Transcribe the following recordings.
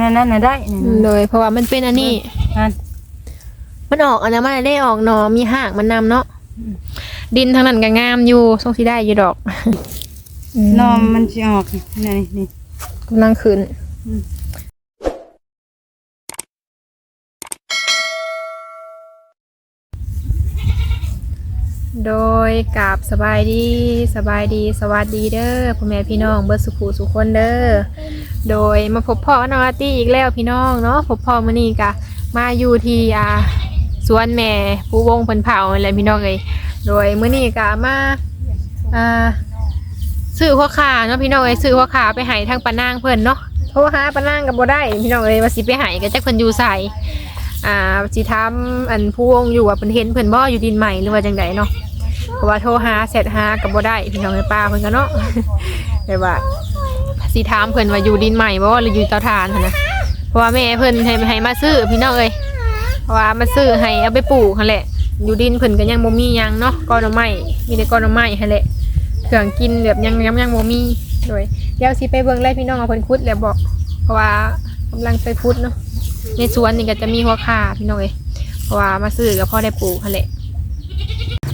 นั่นนั่นน่ะได้นี่โดยเพราะว่ามันเป็นอันนี้ นั่นมันออกอันนั้นมันได้ออกหนอมีหากมันนำเนาะดินทางนั้นก็งามอยู่ทรงที่ได้อยู่ดอกนอมมันสิออกนี่นี่กำลังขึ้น อืม โดยกราบสบายดีสบายดีสวัสดีเด้อพ่อแม่พี่น้องเบิร์สุขูสุขคนเด้อโดยมาพบพ่อน้องอาร์ตี้อีกแล้วพี่น้องเนาะพบพ่อมื้อนี้กะมาอยู่ที่อาสวนแม่ผู้วงเพิ่นเผาอะไรพี่น้องเอ้ยโดยมื้อนี้กะมาอ่าซื้อหัวขาเนาะพี่น้องเอ้ยซื้อหัวขาไปให้ทางปานางเพิ่นเนาะเพราะหาปานางก็บ่ได้พี่น้องเอ้ยว่าสิไปให้ก็จักเพิ่นอยู่ไสอ่าสิถามอันผู้วงอยู่ว่าเพิ่นเห็นเพิ่นบ่อยู่ดินใหม่หรือว่าจังไดเนาะ ราะว่าโทรหาเสร็จหากับบ่ได้พี่น้องในป้าเพิ่นก็เนาะแบบว่าสิถามเพิ่นว่าอยู่ดินใหม่บ่หรืออยู่เตาถ่านหั้นนะเพราะว่าแม่เพิ่นให้ให้มาซื้อพี่น้องเอ้ยเพราะว่ามาซื้อให้เอาไปปลูกหั่นแหละ อยู่ดินเพิ่นก็ยังบ่มีหยังเนาะก้อนหน่อไม้มีแต่ก้อนหน่อไม้หั่นแหละเครื่องกินแบบยังยังยังบ่มีโดยเดี๋ยวสิไปเบิ่งเลยพี่น้องเอาเพิ่นขุดแล้วบอก เพราะว่ากำลังไปขุดเนาะในสวนนี่ก็จะมีหัวขาพี่น้องเอ้ยเพราะว่ามาซื้อก็พอได้ปลูกหั่นแหละ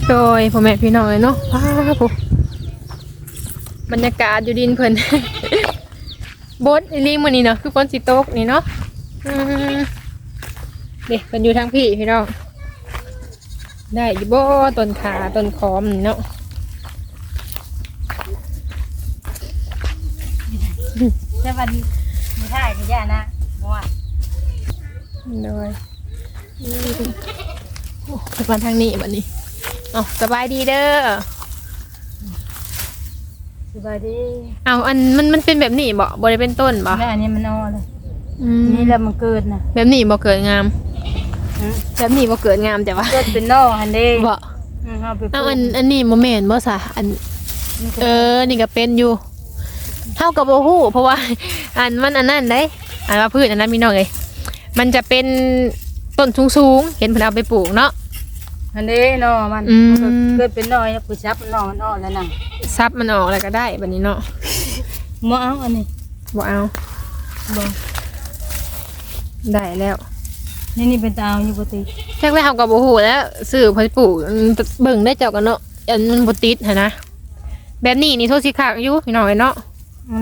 โดยพ่อแม่พี่น้องเลยเนาะว้าวผู้บรรยากาศอยู่ดินเพิ่นบดอีหลีมื้อนี้เนาะคือฝนสิตกนี่เนาะอืมเด็กเพิ่นอยู่ทางพี่พี่น้องได้อยู่บ่ต้นขาต้นคอมนี่เนาะแต่วันมีท่าก็ย่านะบ่ว่าโดยอืมโอ้ไปมาทางนี้บัดนี้ เอาสบายดีเด้อสบายดีเอาอันมันมันเป็นแบบนี้บ่บ่ได้เป็นต้นบ่แม่อันนี้มันนอเลยอืมนี่แหละมันเกิดนะแบบนี้บ่เกิดงาม อืมแบบนี้บ่เกิดงามแต่ว่าเกิดเป็นนอหันเด้บ่อืมเอาไปปลูเอากอันอันนี้โมเมนต์บ่ซะอัน มันก็เออ นี่ก็เป็นอยู่เท่ากับโบฮู้เพราะว่า อันมันอันนั้นได้อันว่าพืชอันนั้นมีน้องเลยมันจะเป็นต้นสูงๆ เห็นเพิ่นเอาไปปลูกเนาะ อันนี้นอมันอืมมันก็เกิดเป็นนอแล้วกูซับนอมันออกแล้วน่ะซับมันออกแล้วก็ได้แบบนี้เนาะบ่เอาอันนี้บ่เอาบ่ได้แล้วนี่นี่เป็นตาเอาอยู่ปกติแรกๆเฮาก็บ่ฮู้แล้วซื้อเพิ่นปลูกอืมเบิ่งได้เจ้ากันเนาะอันมันบ่ติดหันนะแบบนี้นี่โทษสิคักอยู่พี่น้องเอ้ยเนาะ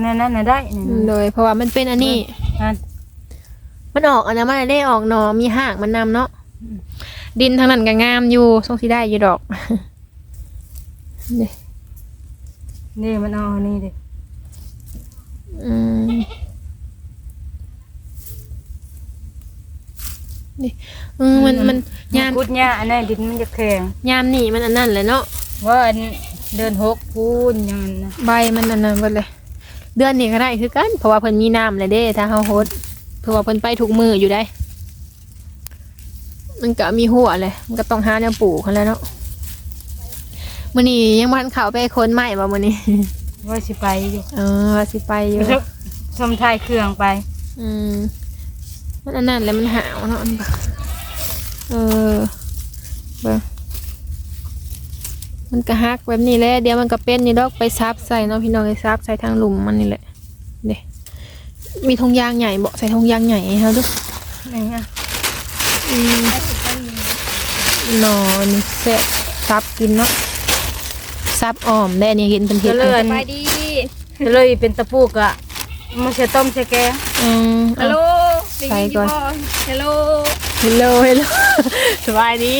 นั่นนั่นน่ะได้นี่โดยเพราะว่ามันเป็นอันนี้นั่นมันออกอันนั้นมันได้ออกหนอมีหากมันนำเนาะ ดินทางนั้นก็งามอยู่ทรงที่ได้อยู่ดอกนี่นี่มันเอาอันนี้ดิอืมนี่เออมันมันยามกุดหญ้าอันนั้นดินมันจะแข็งยามนี่มันอันนั้นเลยเนาะว่าอันเดินหกพูนอยังนั้นนะใบมันอันนั้นหมดเลย เดือนนี้ก็ได้คือกัน เพราะว่าเพิ่นมีน้ำเลยเด้ถ้าเฮาโฮดเพราะว่าเพิ่นไปทุกมืออยู่ได้ มันก็มีหัวเลย มันก็ต้องหาแนวปลูกกันแหล้วเนาะมื้อนี้ยังบ่ทันเข้าไปคนใหม่บ่มื้อนี้ ว่าสิไปอยู่เออว่าสิไปอยู่ ชมไทยเครื่องไป อืมมันอันนั้นแหล้วมันหาวเนาะอันบ่เออเบิ่งมันก็ฮักแบบนี้แหละเดี๋ยวมันก็เป็นนี่ดอกไปซับใส่เนาะพี่น้องไปซับใส่ทางหลุมมันนี่แหละเด้มีธงยางใหญ่บ่ใส่ธงยางใหญ่ให้เฮาดูนี่ฮะ อืมนอนเสร็จซับกินเนาะซับอ้อมได้อันนี้เห็นเป็นเห็ก็ดเลยอยู่ไปดีก็เลยเป็นตะปูกอะมันจะต้มใส่แกงอืมฮัลโหลใส่ก่อนฮัลโหลฮัลโหลฮัลโหลสบายดี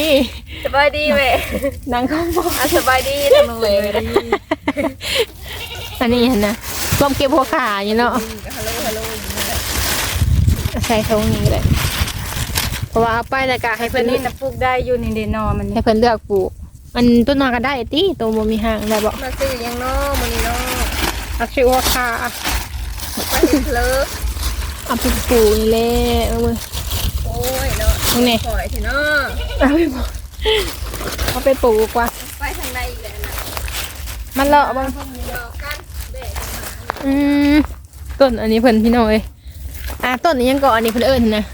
สบายดีเว้ยนั่งเข้ามาอะสบายดีทำมึงเว้ยอันนี้เห็นนะรวมเก็บหัวขาอยู่เนาะฮัลโหลฮัลโหลใส่ทงนี้เลยเพราะ ว่าเอาไปแล้วก็ให้เพิ่เพิ่นนนี่ตะปูกได้อยู่นี่เดนอมันนี่ให้เพิ่นเลือกปลูกมันต้นนอนก็ได้ติตัวบ่มีหางได้บ่มาซื้อยังน้อมื้อนี้น้อเอาชื่อหัวขาไปเห็นเพลิกเอาไปปลูกนี่แหละเอามือโอ้ยเนาะตรงนี้ปล่อยเถอะเนาะเอาไปปลูกเอาไปปลูกกว่าไปทางใดอีกแล้วนะมันเลาะบ้างพวกนี้เนาะกันเด็กอืมต้นอันนี้เพิ่นพี่น้องเอ้ยอ่าต้นนี้ยังก่ออันนี้เพิ่นเอิ้นนะ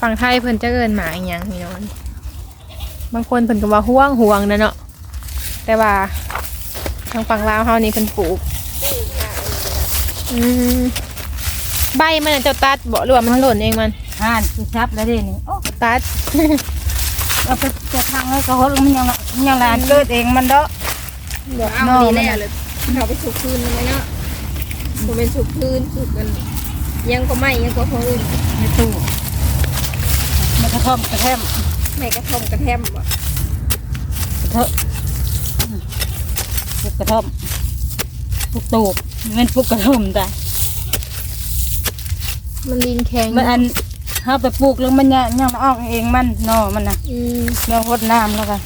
ฝั่งไทยเพิ่นจะเอิ้นหมาอีหยังพี่น้องบางคนเพิ่นก็ว่าห่วงห่วงนะเนาะแต่ว่าทางฝั่งลาวเฮานี่เพิ่นปลูกอืมใบมันน่ะเจ้าตัดบ่หรือว่ามันหล่นเองมันห่านคือชับแล้วเด้นี่โอ้ตัด เอาไปจะทางแล้วก็ฮดมันยังละมันยังลานเกิดเองมันเด้อเอาดีแน่เลยเอาไปสุกคืนมันเนาะผมเป็นสุกคืนสุกกัน ยังก็ไม่ยังก็พออื่นในตู้ มันกระท่อมกระแทมไม่กระทมกระแทมบ่เถอะปลูกกระท่อมปลูกตูบมันปลูกกระท่อมจ้ะมันดินแข็งมันอันเฮาไปปลูกแล้วมันยังยังออกเองมันหนอมันน่ะอืมเรื่องรดน้ำแล้วกัน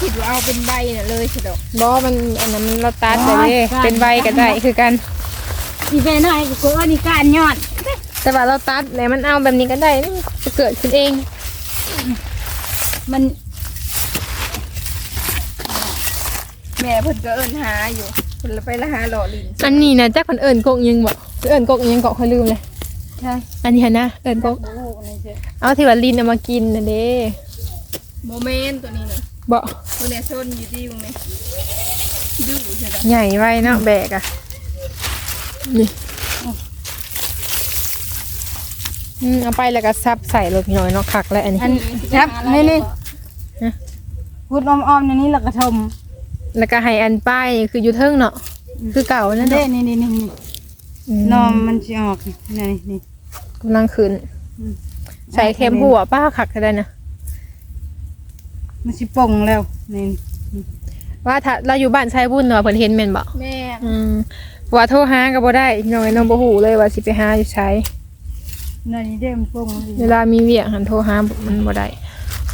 คิดว่าเอาเป็นใบน่ะเลยสิดอก บ่มันอันนั้นมันเราตัดไปเลยเป็นใบก็ได้คือกัน อีเวน้อยกูว่านี่การยอด แต่ว่าเราตัดแล้วมันเอาแบบนี้ก็ได้มันจะเกิดขึ้นเอง มันแม่เพิ่นก็เอิ้นหาอยู่เพิ่นไปละหาหล่อลินอันนี้นะจักคนเอิญกกยังบ่เอิญกกยังเกาะเขาลืมเลยใช่อันนี้หั่นนะเอิญกกโอ้โหนี่เจ้เอาที่ว่าลินเอามากินน่ะเด้โมเมนต์ตัวนี้น่ะบ่ตัวเนี้ยชนอยู่ที่ตรงนี้ดื้อใช่ดอกใหญ่ไว้เนาะแบกอะนี่ อืมเอาไปแล้วก็ซับใส่รถพี่น้อยเนาะคักแล้วอันนี้ อันครับนี่นี่พูดอ้อมๆในนี้แล้วก็ทมแล้วก็ให้อันป้ายนี่คืออยู่เทิงเนาะคือเก่านั่นเด้เนาะนี่นี่นี่นี่อืมนอมมันจะออกนี่นี่ กำลังขึ้นอืม ใส่เค็มหัวป้าคักก็ได้นะมันสิป่งแล้วนี่ ว่าถ้าเราอยู่บ้านชายบุญเนาะเพิ่นเห็นแม่นบ่ แม่อืมว่าโทรหาก็บ่ได้พี่น้อยน้องบ่ฮู้เลยว่าสิไปหาอยู่ไส นี่เด้มันป่งเวลามีเวียกหันโทรหามันบ่ได้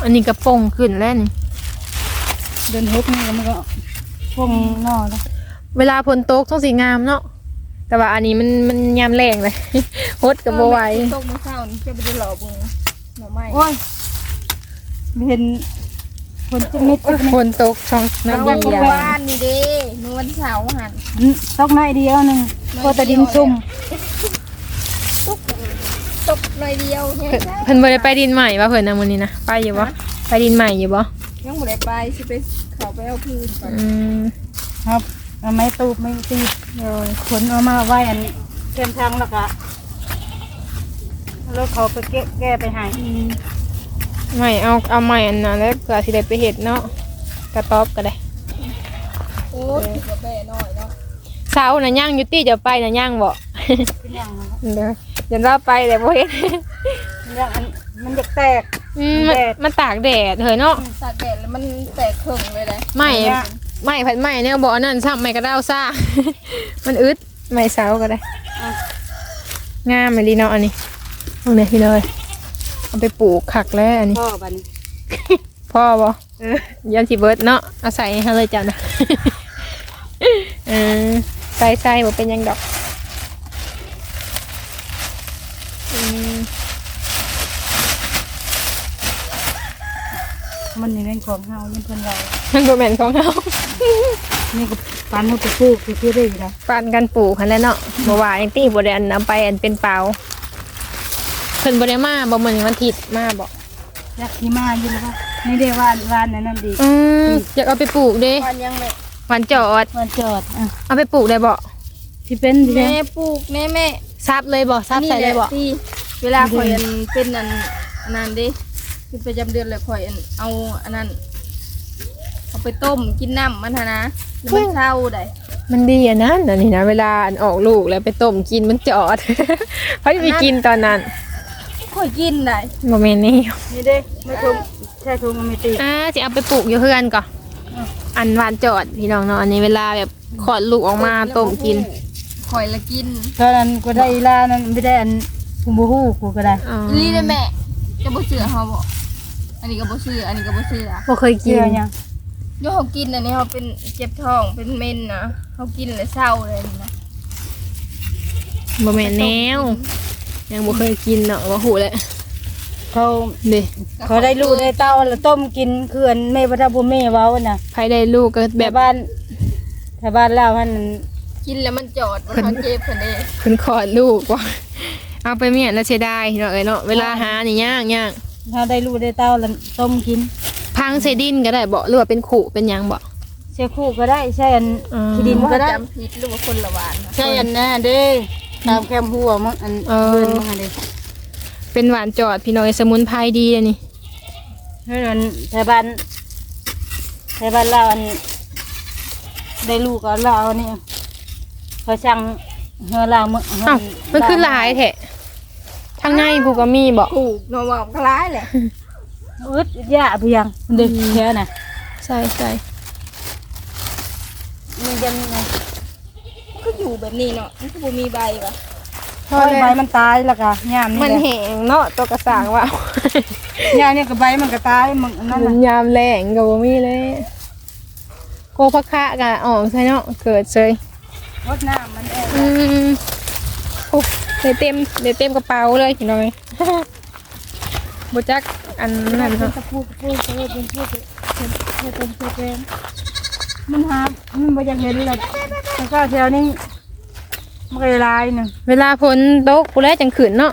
อันนี้ก็ป่งขึ้นแล้วนี่เดินฮกนี่มันก็ป่งนอแล้วเวลาฝนตกต้องสีงามเนาะแต่ว่าอันนี้มันมันยามแรงเลยฮดก็บ่ไหวตกมาเศร้านี่จะไปดูหล่อบุงหน่อไม้โอ้ยเห็นคนจะมิดจุดฝนตกช่องน้น้ำเมื่เดียวอวานนี่เด้เมื่อวันเสาร์หันตกน้อยเดียวหนึงก็ตะดินซุ่มตก ตกหน่อยเดียวเนี่ยเพิ่นเพิ่นบ่ได้ไปดินใหม่ว่าเพิ่นนะมื้อนี้นะไปอยู่บ่ไปดินใหม่อยู่บ่ยังบ่ได้ไปสิไปเขาไปเอาคืนก่อนอืมครับเอาไม้ตูบไม้ตีขนเอามาไว้อันเต็มทางแล้วก็แล้วเขาไปแก้แก้ไปให้ใหม่เอาเอาใหม่อันนั้นแล้วก็สิได้ไปเฮ็ดเนาะกระต๊อบก็ได้โอ้ยกระแบะน้อยเนาะเสาน่ะย่างอยู่ติจะไปน่ะย่างบ่เป็นอย่างนั้นเด้อ เดี๋ยวเราไปแต่บ่เฮ็ดเป็นอย่างอันมันจะแตก อืมมันแดด มันตากแดดเฮ้ยเนาะตากแดดแล้วมันแตกครึ่งเลยนะไม่เนี่ยไม่ผัดไม่เนี่ยบอกอันนั่นซ้ำไม่ก็ได้เอาซ่า มันอึดไม่เสาก็ได้งามเลยดีเนาะอันนี้ตรงนี้พี่เลยเอาไปปลูกขักแล้วอันนี้ พ่อบัดนพ่อบ่เออยันสิเบิร์ดเนาะเอาใส่ให้เลยจ้ะนะ เออใส่ใส่บ่เป็นหยังดอกอื มมันนี่เป็นของเฮานี่เพิ่นเรามันบ่แม่นของเฮานี่ก็ปันมันไปปลูกคือที่ได้แล้วปานกันปลูกคันแหล้วเนาะบ่ว่าอันตี้บ่ได้อันเอาไปอันเป็นเปล่าเพิ่นบ่ได้มาบ่เหมือนวันอาทิตย์มาบ่ยักษ์ที่มาอยู่แล้วว่านี่ได้วานวานนั่นนั่นดีอืมอยากเอาไปปลูกเด้วันยังแม่หวานจอดวานจอดอะเอาไปปลูกได้บ่ที่เป็นที่แม่เป็นปลูกแม่แม่ซับเลยบ่ซับใส่เลยบ่ที่ เวลาข่อยอันเป็นอันอันนั้นเดิเป็นประจำเดือนเลยข่อยอันเอาอันนั้นเอาไปต้มกินน้ำมันหะนะแล้วมันเศร้าได้มันดีอะนะอันนี้นะเวลาอันออกลูกแล้วไปต้มกินมันจอด เพราะจะไปกินตอนนั้นข่อยกินได้บ่แม่นนี่นี่เด้ไม่ทุ่มใช่ทุ่มมันไม่ตีอ่าสิเอาไปปลูกอยู่เพื่อนก่อนอันหวานจอดพี่น้องเนาะอันนี้เวลาแบบคลอดลูกออกมาต้มกินข่อยละกินตอนนั้นก็ได้อีลานั้นไม่ได้อัน ผู้บูฮู้กูก็ได้อ๋อรีได้แม่จะบ่เชื่อเฮาบ่อันนี้ก็บ่เชื่ออันนี้ก็บ่เชื่อบ่เคยกิเกี่นยวยังโยเขากินอันนี้เขาเป็นเจ็บท้องเป็นเมนนะเขากินแล้วเศร้าเลยนะบ่แม่นแนว ยังบ่เคยกินเนาะบ่ฮู้แหละเขาเด้เขาได้ลูกได้เต้าแล้วต้มกินเขื่อนแม่พระทับบุแม่เว้าน่ะใครได้ลูกก็แบแบบบบ้านแถวบ้านเรามันกินแล้วมันจอดมันเขาเจ็บคนเองเพิ่นคลอดลูกว่า เอาไปเมียนแล้วเสียดายเนาะเอ้ยเนาะเวลาหานี่ยากยากถ้าได้ลูกได้เต้าแล้วต้มกิน พังใส่ดินก็ได้บ่หรือว่าเป็นขู่เป็นหยังบ่ ใช่คู่ก็ได้ใช่อันอืมที่ดินก็ได้จำผิดหรือว่าคนละหวานนะใช่อันน่ะเด้ตามแคมหัวมั้งอันเออเพิ่นมั้งอันเด้เป็นหวานจอดพี่น้องไอ้สมุนไพรดีอันนี้เฮ้ยอันไทยบ้านไทยบ้านเราอันได้ลูกก็เราอันนี้เขาสั่งเฮอเราเมื่ออ้าวมันคือหลายแท้ ทางในผู้ก็มีบ่ถูกเนอว่าคล้ายแหละอึดยาเพียงเด็กแค่น่ะใช่ใช่มันยังไงก็อยู่แบบนี้เนาะมันก็บ่มีใบวะพอใบแล้วมันตายแล้วก็ยามมันี่นแหละแห้งเนาะตัวกระสางว่ายามนี่ก็ใบมันก็ตายมันอันนั่นมัน่ะนยามแรงก็บ่มีเลยโกพักคะกะออกใช่เนาะเกิดเซยรดน้ำมันแอบอืม โอ้ได้เต็มได้เต็มกระเป๋าเลยพี่น้อยบ่จักอันนั้นเป็นเนาะตะปูตะปูตะปูเป็นพูดเป็นเป็นเป็นเป็นเป็นมันหามันบ่อยากเห็นเลยแล้วก็แถวนี้มันก็ลายหนึงเวลาฝนตกผู้แลจังขึ้นเนาะ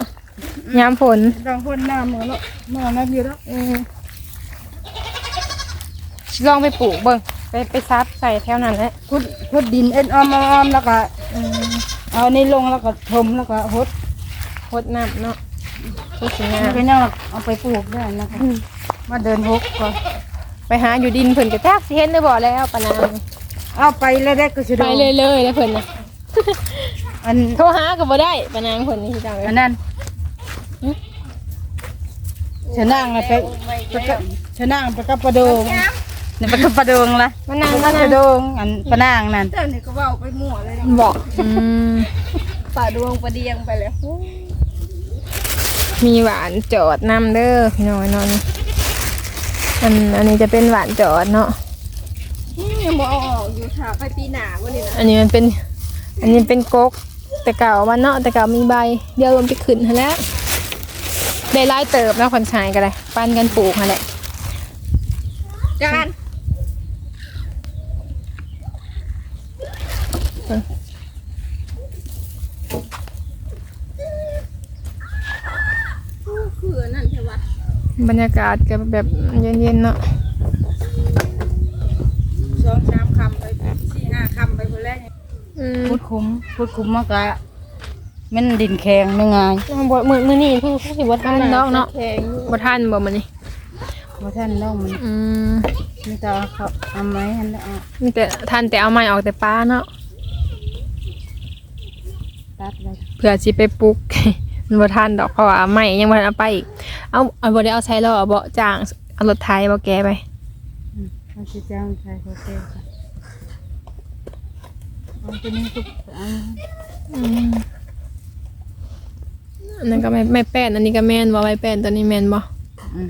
ยามฝนดองพ่นน้ำเหมือนแล้วเมื่อนั้นเดียวแล้วอืมสิลองไปปลูกเบิ่งไปไปซับใส่แถวนั้นแหละพุดพุดดินเอ็นอ้อมอ้อมแล้วก็อืม เอานี่ลงแล้วก็ถมแล้วก็หดพดน้ำเนาะพดสิงาแล้วก็ยังเอาไปปลูกได้นะคะมาเดินหกก่อนไปหาอยู่ดินเพิ่นก็แทบสิเห็นได้บ่แล้วปะนางเอาไปแล้วได้ก็สิไปเลยเลยแล้วเพิ่นน่ะอันโทรหาก็บ่ได้ปะนางเพิ่นนี่จังเลยอันนั้นชะนางอะไปไปกับชะนางไปกับปลาโดง นี่ไปกับปลาโดงละมานางไปมากับปนาลางโดงอันปลานางนั่นเจ้านี่ก็เว้าไปมั่วเลยนะบอกอืมป่าดวงประเดียงไปแล้วมีหวานจอดนำเด้อพี่น้อยเนอนอันอันนี้จะเป็นหวานจอดเนาะยังบ่เอาออกอยู่ค่ะไปปีหน้าบ่นี่นะอันนี้มันเป็น อันนี้เป็นกกแต่เก่ามันเนาะแต่เก่ามีใบ เดี๋ยวลมจะขึ้นหั่นแหล้วได้ไล่เติบแล้วคนชายกันเลยปั้นกันปลูกหั่นแหละจานคืออันนั่นใช่ปะ บรรยากาศก็แบบเย็นๆเนาะสองสามคำไปสี่ห้าคำไปคนแรกอืมพูดคุ้มพูดคุ้มมากกะมันดินแข็งไม่ง่ายบมือมือนี่คือคือสิบ่ทันดอกเนาะแข็งอยู่บ่ทันบ่มื้อนี้เพราะท่านน้องมันอืมมีแต่เอาเขาเอาไม้อันละเอามีแต่ทันแต่เอาไม้ออกแต่ป้าเนาะตัดไว้เผื่อสิไปปลุก มันบ่ทันดอกเพราะว่าไม้ยังบ่ทันเอาไปอีกเอาเอาบ่ได้เอาใช้ล้อเอาบ่จ้างเอารถไถบ่แกไปอืมเอาสิจ้างใช้โอเคค่ะเอาตัวนี้ทุกอันอืมอันนั้นก็ไม่ไม่แป้นอันนี้ก็แม่นบ่ไม่แป้นตัวนี้แม่นบ่อืม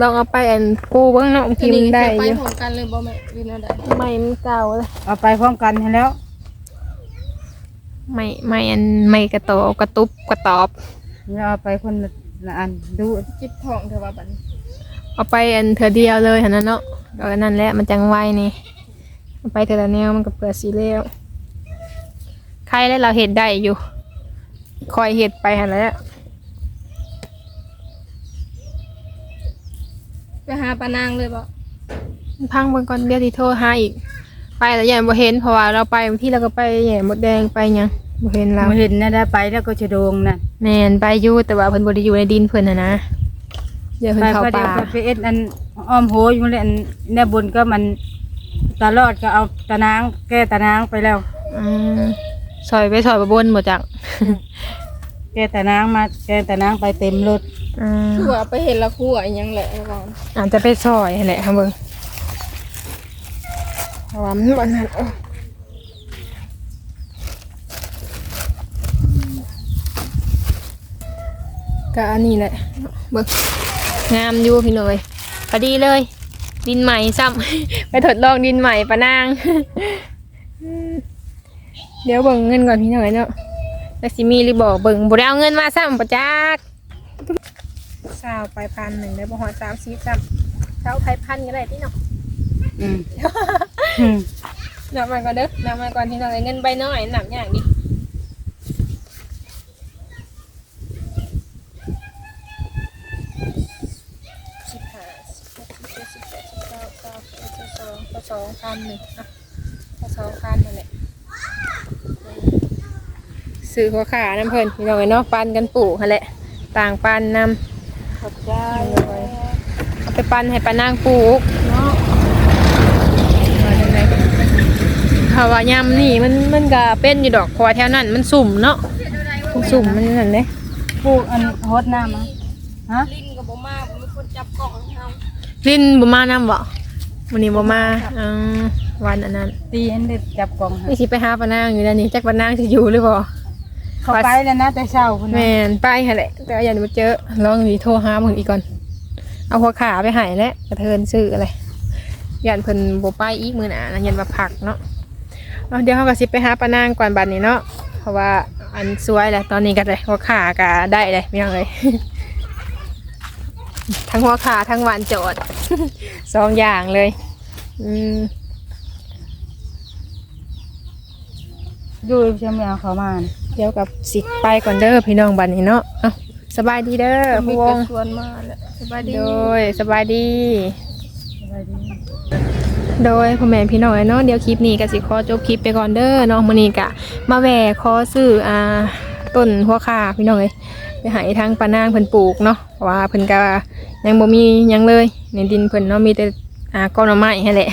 ลองเอาไปอันกูเบิ่งเนาะบางทีมันได้ไปอยู่พร้อมกันเลยบ่แม่วินาไดไม้มันเก่าเลยเอาไปพร้อมกันให้แล้ว ไม้ไม้อันไม้กระโตกระตุบกระตอบแล้วเอาไปคนละละอันดูจิบทองเถอะว่าบัดนี้เอาไปอันเถือเดียวเลยหั่นน่ะเนาะเออนั่นแหละมันจังไวนี่เอาไปเถือละแนวมันก็เปิดสีแล้วใครแล้วเราเห็ดได้อยู่ คอยเห็ดไปหั่นแหล้วไปหาปานางเลยบ่พังเบางก่อนเดี๋ยวที่โทรหาอีก ไปแต่ยังบ่เห็นเพราะว่าเราไปบางที่เราก็ไปแหย่มดแดงไปหยังบ่เห็นเราเราเห็นนะได้ไปแล้วก็จะโดงนั่นแม่นไปอยู่แต่ว่าเพิ่นบ่ได้อยู่ในดินเพิ่นน่ะนะเดี๋ยวเพิ่ไปนเข้าก็เดี๋ยป่าวไปเอ็ดอันอ้อมโหอยู่เลยอันในบนก็มันตลอดก็เอาตะนางแก้ตะนางไปแล้ว อืมซอยไปซอยบ่บนบ่จักแก้ตะนางมาแก้ตะนางไปเต็มรถอืมคือว่าไปเห็นละคู่อะอิหยังแหละก่อนอาจจะไปซอยนั่นแหละครับเบิ่ง เพราะว่ามันบ่นั่นเอ้อก็อันนี้แหละเบิ่งงามอยู่พี่หน่อยพอดีเลย ดินใหม่ซ้ำ ไปทดลองดินใหม่ปะนาง เดี๋ยวเบิ่งเงินก่อนพี่หน่อยเนาะแล้วสิมีหรือบอกเบิ่งบ่ได้เอาเงินมาซ้ำประจักสาวไปพันหนึ่งได้บ่ฮอดสามสิบซ้ำเช้าไปพันก็ได้พี่เนาะอืม อืมนับมาก่อนเด้อนับมาก่อนพี่น้องเงินใบน้อยนับอย่างดิสิบห้าสิบหกสิบเจ็ดสิบแปดสิบพันหนึ่งอะก็สองพันนั่นแหละซื้อหัวขาน้ำเพิ่นพี่น้องเอ้ยเนาะปันกันปลูกหั่นแหละ ต่างปันนำขอบใจเอาไปปันให้ปานางปลูก เนาะ ว่าจังได ถ้าว่ายำนี่มันมันก็เป็นอยู่ดอกเพราะว่าแถวนั้นมันสุ่มเนาะมันสุ่มมันนั่นเด้ปลูกอันฮดน้ำอะฮะลิ้นกับบ่มาบ่มีคนจับกล่องให้เฮาลินบ่มานำบ่วันนี้บ่มาอืมวันอันนั้นตีอันเด็ดจับกล่องให้นี่สิไปหาปานางอยู่แล้วนี่จักปานางสิอยู่หรือบ่เขาไปแล้วนะแต่เช้าพุ่นนะแม่นไปหั่นแหละแต่ว่าอย่ามาเจอลองสิโทรหาเพิ่นอีกก่อน เอาหัวขาไปให้แล้วกระเทินซื้ออะไรยันเพิ่นบ่ไปอีกมื้อหน้านะยันว่าผักเนาะ เอาเดี๋ยวเฮาก็สิไปหาปานางก่อนบัดนี้เนาะเพราะว่าอันสวยแหละตอนนี้ก็ได้หัวขาก็ได้เลยไม่ยังเลย ทั้งหัวขาทั้งหวานโจด สองอย่างเลย อืมอยู่เชียงใหม่เขามาน่ะเดี๋ยวกับสิไปก่อนเด้อพี่น้องบัดนี้เนาะเอ้าสบายดีเด้อมีพวแต่งชวนมาแหละสบายดี โดยสบายดี สบายดี โดยพ่อแม่พี่น้องเนาะเดี๋ยวคลิปนี้ก็สิขอจบคลิปไปก่อนเด้อเนาะมื้อนี้ก็มาแหวะขอซื้ออ่าต้นหัวขาพี่น้องเอ้ยไปห้ทางปานางเพิ่นปลูกเนาะเพราะว่าเพิ่นก็ยังบ่มียังเลยในดินเพิ่นเนาะมีแต่อ่าก้อนไม้ให้แหละ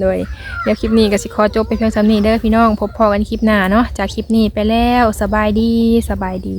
โดยเดี๋ยวคลิปนี้ก็สิขอจบไปเพียงส่ำนี้เด้อพี่น้อง พบพอกันคลิปหน้าเนาะจากคลิปนี้ไปแล้วสบายดีสบายดี